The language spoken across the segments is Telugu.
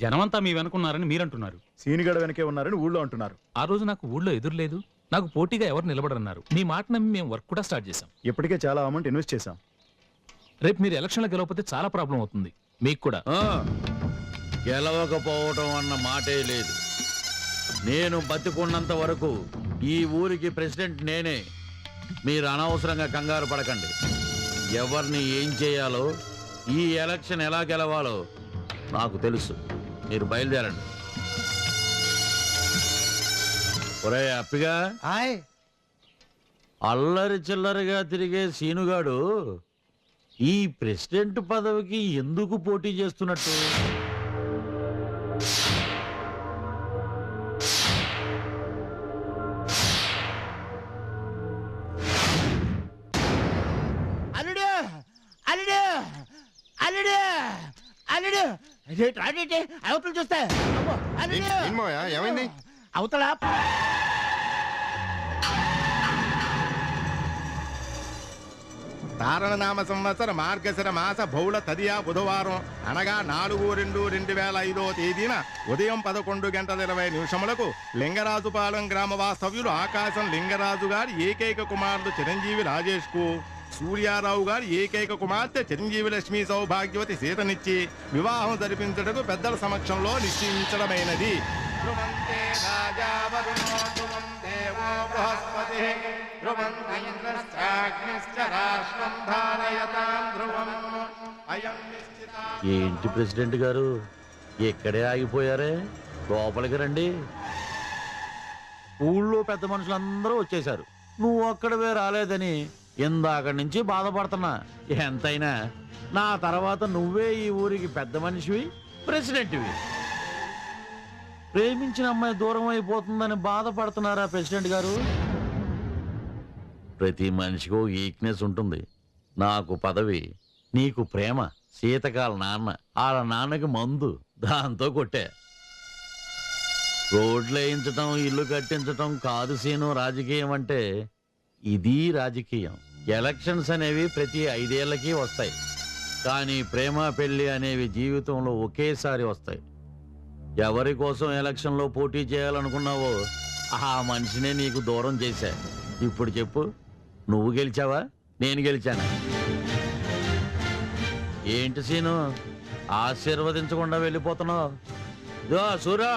జనమంతా మీ వెనుకున్నారని మీరంటున్నారు. సీనిగడ వెనకే ఉన్నారని ఊళ్ళో అంటున్నారు. ఆ రోజు నాకు ఊళ్ళో ఎదురులేదు నాకు పోటీగా ఎవరు నిలబడన్నారు మీ మాట నమ్మి మేము వర్క్ కూడా స్టార్ట్ చేశాం. ఇప్పటికే చాలా అమౌంట్ ఇన్వెస్ట్ చేశాం. రేపు మీరు ఎలక్షన్లో గెలవకపోతే చాలా ప్రాబ్లం అవుతుంది. మీకు కూడా. ఆ, గెలవకపోవటం అన్న మాటే లేదు. నేను బతికున్నంత వరకు ఈ ఊరికి ప్రెసిడెంట్ నేనే. మీరు అనవసరంగా కంగారు పడకండి. ఎవరిని ఏం చేయాలో ఈ ఎలక్షన్ ఎలా గెలవాలో నాకు తెలుసు. మీరు బయలుదేరండి. ఒరే అప్పిగా. ఆయ్ అల్లరి చిల్లరిగా తిరిగే సీనుగాడు ఈ ప్రెసిడెంట్ పదవికి ఎందుకు పోటీ చేస్తున్నట్టు? అల్లుడు! అల్లుడు! అల్లుడు! అల్లుడు! అవతలు చూస్తే. ఏమైంది? అవతల. తారణనామ సంవత్సర మార్గశిర మాస బహుళ తదియా బుధవారం. అనగా నాలుగు రెండు రెండు వేల ఐదో తేదీన ఉదయం పదకొండు గంటల ఇరవై నిమిషములకు లింగరాజుపాలెం గ్రామ వాస్తవ్యులు ఆకాశం లింగరాజు గారి ఏకైక కుమారుడు చిరంజీవి రాజేష్కు సూర్యారావు గారి ఏకైక కుమార్తె చిరంజీవి లక్ష్మీ సౌభాగ్యవతి సీతనిచ్చి వివాహం జరిపించుటకు పెద్దల సమక్షంలో నిశ్చయించడమైనది. ఏంటి ప్రెసిడెంట్ గారు? ఎక్కడే ఆగిపోయారే? లోపలికి రండి. ఊళ్ళో పెద్ద మనుషులందరూ వచ్చేశారు. నువ్వు ఒక్కడవే రాలేదని ఇందాక నుంచి బాధపడుతున్నా. ఎంతైనా? నా తర్వాత నువ్వే ఈ ఊరికి పెద్ద మనిషివి ప్రెసిడెంట్వి. ప్రేమించిన అమ్మాయి దూరం అయిపోతుందని బాధపడుతున్నారా ప్రెసిడెంట్ గారు? ప్రతి మనిషికి వీక్నెస్ ఉంటుంది. నాకు పదవి నీకు ప్రేమ శీతకాల నాన్న వాళ్ళ నాన్నకి మందు దాంతో కొట్టే. రోడ్లు వేయించటం ఇల్లు కట్టించటం కాదు సీను రాజకీయం అంటే ఇది రాజకీయం. ఎలక్షన్స్ అనేవి ప్రతి ఐదేళ్ళకి వస్తాయి. కానీ ప్రేమ పెళ్ళి అనేవి జీవితంలో ఒకేసారి వస్తాయి. ఎవరి కోసం ఎలక్షన్లో పోటీ చేయాలనుకున్నావో ఆ మనిషినే నీకు దూరం చేశా. ఇప్పుడు చెప్పు నువ్వు గెలిచావా? నేను గెలిచానా? ఏంటి సీను? ఆశీర్వదించకుండా వెళ్ళిపోతున్నావు. ఇదో సూరా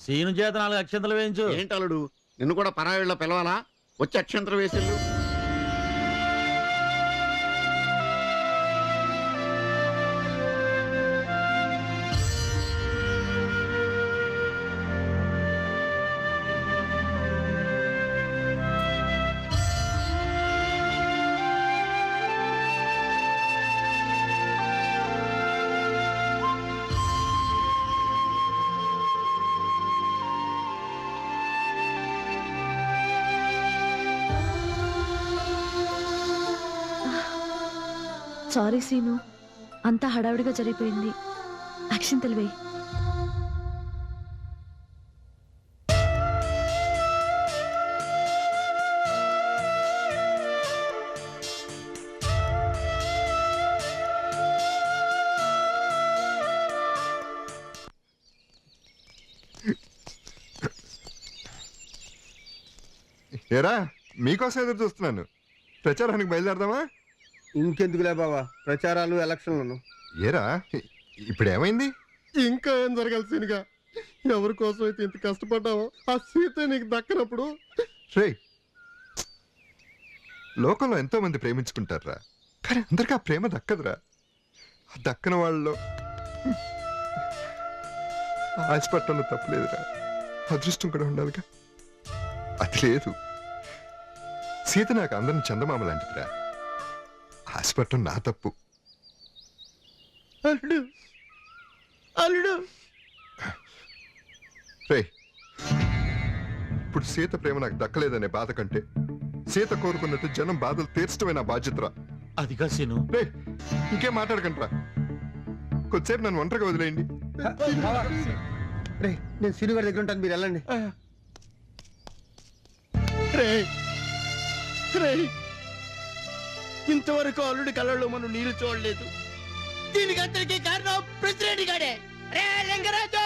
సీను చేత నాలుగు అక్షంతలు వేయించు. ఏంటలుడు నిన్ను కూడా పరాయిళ్ళ పిలవాలా? వచ్చి అక్షంతరం వేసిల్లు సారీ సీను అంతా హడావిడిగా జరిగిపోయింది. యాక్షన్ తెలివే. ఏరా మీకోసం ఎదురు చూస్తున్నాను. ప్రచారానికి బయలుదేరదామా? ఇంకెందుకులే బావా? ప్రచారాలు ఎలక్షన్లను. ఏరా? ఇప్పుడు ఏమైంది ఇంకా ఏం జరగాలి సీనిగా? ఎవరి కోసం అయితే ఇంత కష్టపడ్డావో ఆ సీత నీకు దక్కనప్పుడు? రే! లోకంలో ఎంతో మంది ప్రేమించుకుంటారా కానీ అందరికీ ఆ ప్రేమ దక్కదురా. ఆ దక్కన వాళ్ళలో ఆశపట్టంలో తప్పలేదురా. అదృష్టం కూడా ఉండాలిగా. అది లేదు. సీత నాకు అందరిని చందమామ లాంటిదిరా. ఆశపట్టం నా తప్పు. అల్లుడు. అల్లుడు. రే ఇప్పుడు సీత ప్రేమ నాకు దక్కలేదనే బాధ కంటే సీత కోరుకున్నట్టు జనం బాధలు తీర్చడమే నా బాధ్యతరా? అదిగా సీను. రే ఇంకేం మాట్లాడకండి రా కొద్దిసేపు నన్ను ఒంటరిగా వదిలేయండి. రే నేను సీను గారి దగ్గర ఉంటాను మీరు వెళ్ళండి. రే రే ఇంతవరకు అల్లుడి కళ్ళలో మనం నీళ్ళు చూడలేదు. దీనికి అందరికీ కారణం ప్రెసిడెంట్ గాడే. రే లింగరాజు!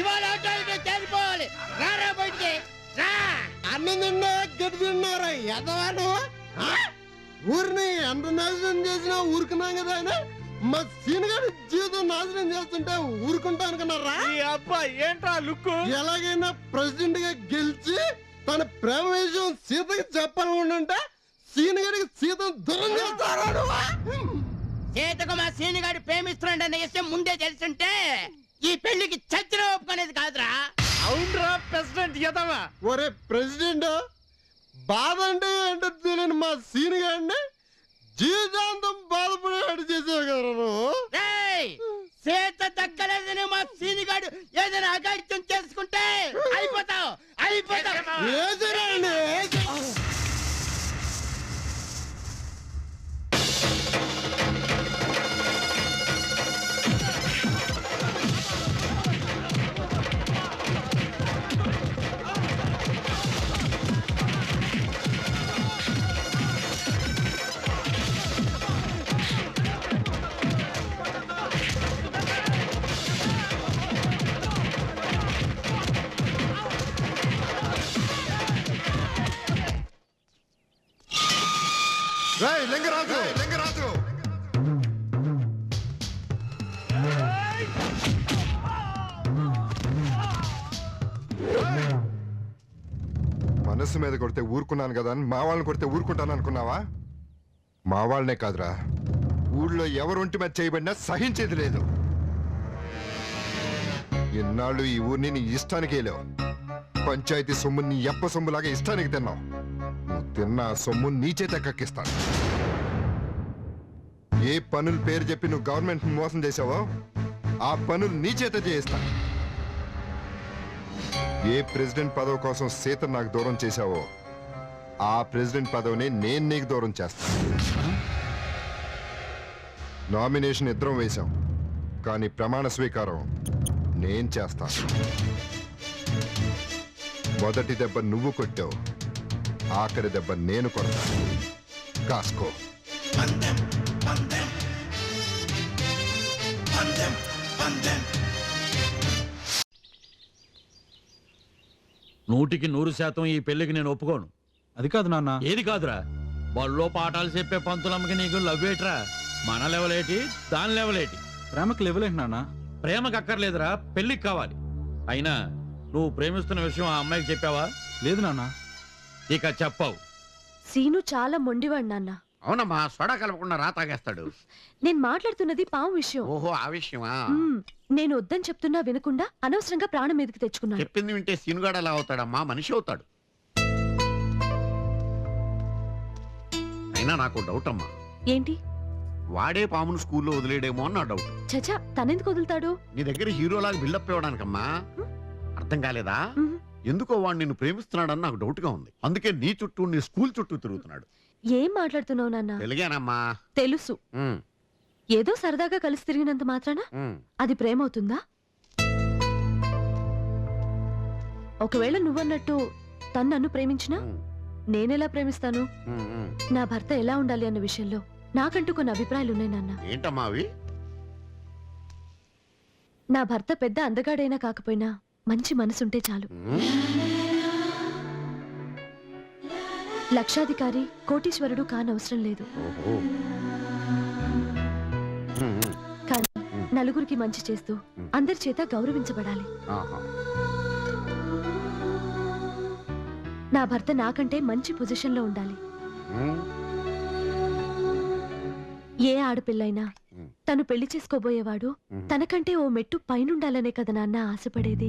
ఇవాళ ఆటో ఇటో చేరిపోవాలి రారా బయటికి. రా! అన్నం తిన్నా గడ్డి తిన్నారా? ఎదవాను ఊరిని ఎంత నాశనం చేసినా ఊరుకున్నాం కదా ఆయన? మా సీనుగారి జీవితం నాశనం చేస్తుంటే ఊరుకుంటా అనుకున్నారా? ఈ అబ్బాయి ఏంట్రా లుక్కు ఎలాగైనా ప్రెసిడెంట్గా గెలిచి తన ప్రేమ విషయం సీతకి చెప్పాలనుకుంటుంటే సీనుగారికి సీతను దూరం చేస్తారా నువ్వు? సీతకు మా సీనిగాడు ప్రేమిస్తున్నాడు అనే విషయం ముందే తెలుసుంటే ఈ పెళ్ళికి చచ్చిన ఒప్పుకునేది కాదురా. అవునరా ప్రెసిడెంట్ ఎదవా. ఒరే ప్రెసిడెంట్ బాధ అంటే ఏంటో తెలియని మా సీన్ గారిని జీవితాంతం బాధపడేవాడు చేసావు కదా నువ్వు. రేయ్ సీత దక్కలేదని మా సీనిగాడు ఏదైనా అగాడిత్యం చేసుకుంటే అయిపోతావు అయిపోతావు. ఏసరండి లింగరాజు. లింగరాజు. మనసు మీద కొడితే ఊరుకున్నాను కదా అని మా వాళ్ళని కొడితే ఊరుకుంటాను అనుకున్నావా? మా వాళ్ళనే కాదురా. ఊళ్ళో ఎవరొంటి మీద చేయబడినా సహించేది లేదు. ఎన్నాళ్ళు ఈ ఊరిని నీ ఇష్టానికి వెళ్ళావు పంచాయతీ సొమ్ము నీ ఎప్ప సొమ్ములాగా ఇష్టానికి తిన్నావు. నువ్వు తిన్న ఆ సొమ్ము నీ చేత కక్కిస్తాను. ఏ పనులు పేరు చెప్పి నువ్వు గవర్నమెంట్ మోసం చేసావో ఆ పనులు నీ చేత చేయిస్తా. ఏ ప్రెసిడెంట్ పదవి కోసం సీత నాకు దూరం చేశావో ఆ ప్రెసిడెంట్ పదవిని నేను నీకు దూరం చేస్తాను నామినేషన్ ఇద్దరం వేశాం కానీ ప్రమాణ స్వీకారం నేను చేస్తాను మొదటి దెబ్బ నువ్వు కొట్టావు ఆఖరి దెబ్బ నేను కొడతా. కాసుకో. నూటికి నూరు శాతం ఈ పెళ్ళికి నేను ఒప్పుకోను. అది కాదు నాన్న. ఏది కాదురా? బళ్ళో పాఠాలు చెప్పే పంతులమ్మకి నీకు లవ్వేట్రా మన లెవలేటి దాని లెవలేటి ప్రేమకు లేవలేంటి నాన్న? ప్రేమకు అక్కర్లేదురా పెళ్ళికి కావాలి. అయినా నువ్వు ప్రేమిస్తున్న విషయం ఆ అమ్మాయికి చెప్పావా? లేదు నాన్న. ఇక చెప్పావు. సీను చాలా మొండివాడు నాన్న. అవునమ్మా సోడా కలపకుండా రా తాగేస్తాడు. నేను మాట్లాడుతున్నది పాము విషయం. ఓహో ఆ విషయమా? మ్మ్. నేను వద్దని చెప్తున్నా వినకుండా అనవసరంగా ప్రాణం మీదకి తెచ్చుకున్నాను. చెప్పింది వింటే సీనుగాడు ఎలా అవుతాడమ్మా? మనిషి అవుతాడు. అయినా నాకు డౌట్ అమ్మా. ఏంటి? వాడే పామును స్కూల్లో వదిలేడేమో అని నా డౌట్ చచా తనెందుకు వదులుతాడు? నీ దగ్గర హీరోలాగా బిల్డప్ ఇవ్వడానికమ్మా. అర్థం కాలేదా? మ్మ్. ఎందుకో వాడు నిన్ను ప్రేమిస్తున్నాడని నాకు డౌట్గా ఉంది. అందుకే నీ చుట్టూ నీ స్కూల్ చుట్టూ తిరుగుతున్నాడు. ఏం మాట్లాడుతున్నావు నాన్న? తెలుగేనమ్మా తెలుసు. ఉమ్, ఏదో సరదాగా కలిసి తిరిగినంత మాత్రాన ఉమ్. అది ప్రేమ అవుతుందా ఒకవేళ నువ్వన్నట్టు తను నన్ను ప్రేమించినా ఉమ్, నేనెలా ప్రేమిస్తాను? ఉమ్, ఉమ్. నా భర్త ఎలా ఉండాలి అన్న విషయంలో నాకంటూ కొన్ని అభిప్రాయాలు ఉన్నాయి నాన్న. ఏంటమ్మా అవి? నా భర్త పెద్ద అందగాడైనా కాకపోయినా మంచి మనసుంటే చాలు. ఉమ్, లక్షాధికారి కోటీశ్వరుడు కానవసరం లేదు కానీ నలుగురికి మంచి చేస్తూ అందరి చేత గౌరవించబడాలి. నా భర్త నాకంటే మంచి పొజిషన్లో ఉండాలి ఏ ఆడపిల్లైనా. తను పెళ్ళి చేసుకోబోయేవాడు. తనకంటే ఓ మెట్టు పైనుండాలనే కదా నాన్న ఆశపడేది